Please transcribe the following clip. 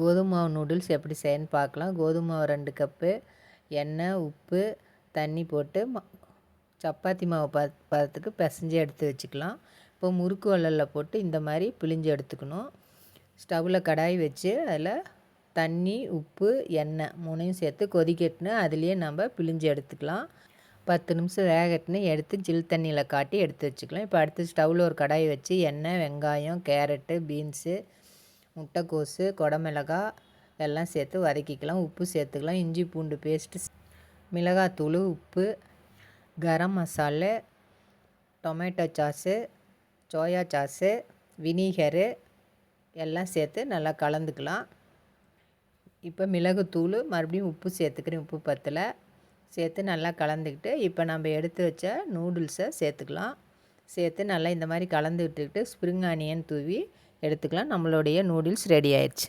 கோதுமை மாவு நூடுல்ஸ் எப்படி செய்யன்னு பார்க்கலாம். கோதுமை மாவு ரெண்டு கப்பு எண்ணெய் உப்பு தண்ணி போட்டு ம சப்பாத்தி மாவு ப பதத்துக்கு பிசைஞ்சு எடுத்து வச்சுக்கலாம். இப்போ முறுக்கு வள்ளலில் போட்டு இந்த மாதிரி பிழிஞ்சு எடுத்துக்கணும். ஸ்டவ்வில் கடாய் வச்சு அதில் தண்ணி உப்பு எண்ணெய் மூணையும் சேர்த்து கொதிக்கட்டுன்னு அதுலேயே நம்ம பிழிஞ்சு எடுத்துக்கலாம். பத்து நிமிஷம் வேகட்டுன்னு எடுத்து ஜில் தண்ணியில் காட்டி எடுத்து வச்சுக்கலாம். இப்போ அடுத்து ஸ்டவ்வில் ஒரு கடாய் வச்சு எண்ணெய் வெங்காயம் கேரட்டு பீன்ஸு முட்டைக்கோஸு குடமிளகா எல்லாம் சேர்த்து வதக்கிக்கலாம். உப்பு சேர்த்துக்கலாம். இஞ்சி பூண்டு பேஸ்ட்டு மிளகாத்தூள் உப்பு garam masala tomato sauce soya sauce vinegar எல்லாம் சேர்த்து நல்லா கலந்துக்கலாம். இப்போ மிளகுத்தூள் மறுபடியும் உப்பு சேர்த்துக்கிறேன். உப்பு பத்தில் சேர்த்து நல்லா கலந்துக்கிட்டு இப்போ நம்ம எடுத்து வச்ச நூடுல்ஸை சேர்த்துக்கலாம். சேர்த்து நல்லா இந்த மாதிரி கலந்து விட்டுக்கிட்டு ஸ்ப்ரிங் ஆனியன் தூவி எடுத்துக்கலாம். நம்மளுடைய நூடுல்ஸ் ரெடி ஆயிடுச்சு.